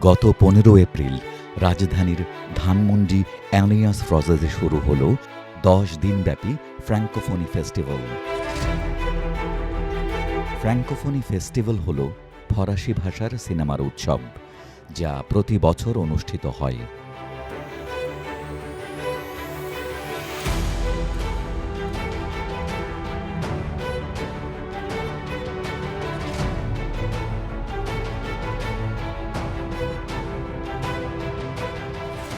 গত পনেরো এপ্রিল রাজধানীর ধানমন্ডি অ্যানিয়াস ফ্রজেসে শুরু হলো দশ দিনব্যাপী ফ্র্যাঙ্কোফোনি ফেস্টিভ্যাল। ফ্র্যাঙ্কোফোনি ফেস্টিভ্যাল হল ফরাসি ভাষার সিনেমার উৎসব, যা প্রতি বছর অনুষ্ঠিত হয়।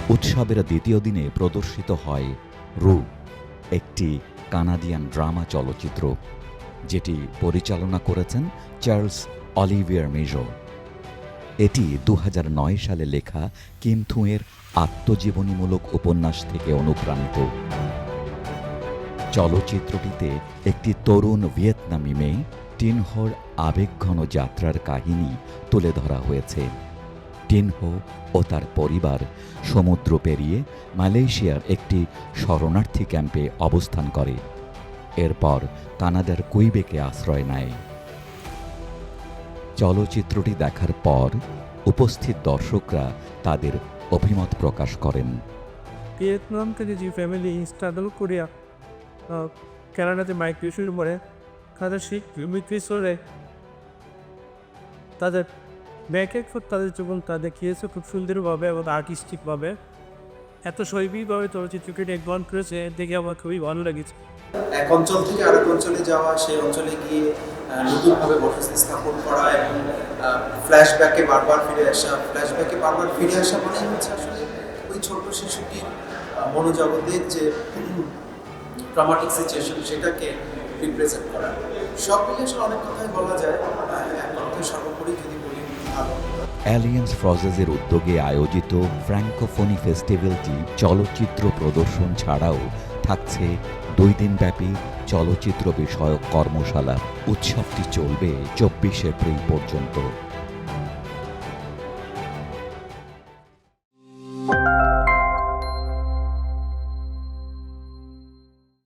উৎসবের দ্বিতীয় দিনে প্রদর্শিত হয় রু, একটি কানাডিয়ান ড্রামা চলচ্চিত্র, যেটি পরিচালনা করেছেন চার্লস অলিভিয়ার মেজো। এটি দু হাজার নয় সালে লেখা কিম থুয়ের আত্মজীবনীমূলক উপন্যাস থেকে অনুপ্রাণিত। চলচ্চিত্রটিতে একটি তরুণ ভিয়েতনামি মেয়ে টিনহর আবেগঘন যাত্রার কাহিনী তুলে ধরা হয়েছে। টিনহো ও তার পরিবার সমুদ্র পেরিয়ে মালয়েশিয়ার একটি শরণার্থী ক্যাম্পে অবস্থান করে। এরপর কানাডার কুইবেকে আশ্রয় নেয়। চলচ্চিত্রটি দেখার পর উপস্থিত দর্শকরা তাদের অভিমত প্রকাশ করেন। ভিয়েতনাম থেকে যে ফ্যামিলি স্ট্রাগল করে আহ, কানাডাতে মাইগ্রেশন করে তাদের সেই মিগ্রেশনে তাদের ব্যাক এক ফুট তাদের জীবন তা দেখিয়েছে খুব সুন্দরভাবে এবং আর্টিস্টিকভাবে এত শৈবিকভাবে চলচ্চিত্রটি নির্মাণ করেছে দেখে আমার খুবই ভালো লেগেছে। এক অঞ্চল থেকে আরেক অঞ্চলে যাওয়া, সেই অঞ্চলে গিয়ে নতুনভাবে বসতি স্থাপন করা এবং ফ্ল্যাশব্যাকে বারবার ফিরে আসা। ফ্ল্যাশব্যাকে বারবার ফিরে আসা মানে হচ্ছে আসলে ওই ছোট শিশুটির মনোজগতের যে ট্রমাটিক সিচুয়েশন সেটাকে রিপ্রেজেন্ট করা। সব আসলে অনেক কথাই বলা যায়। এক কথায় সর্বোপরি যদি বলি অ্যালিয়েন্স ফ্রজেসের উদ্যোগে আয়োজিত ফ্র্যাঙ্কোফোনি ফেস্টিভ্যালটি চলচ্চিত্র প্রদর্শন ছাড়াও থাকছে দুই দিনব্যাপী চলচ্চিত্র বিষয়ক কর্মশালা। উৎসবটি চলবে চব্বিশ এপ্রিল পর্যন্ত।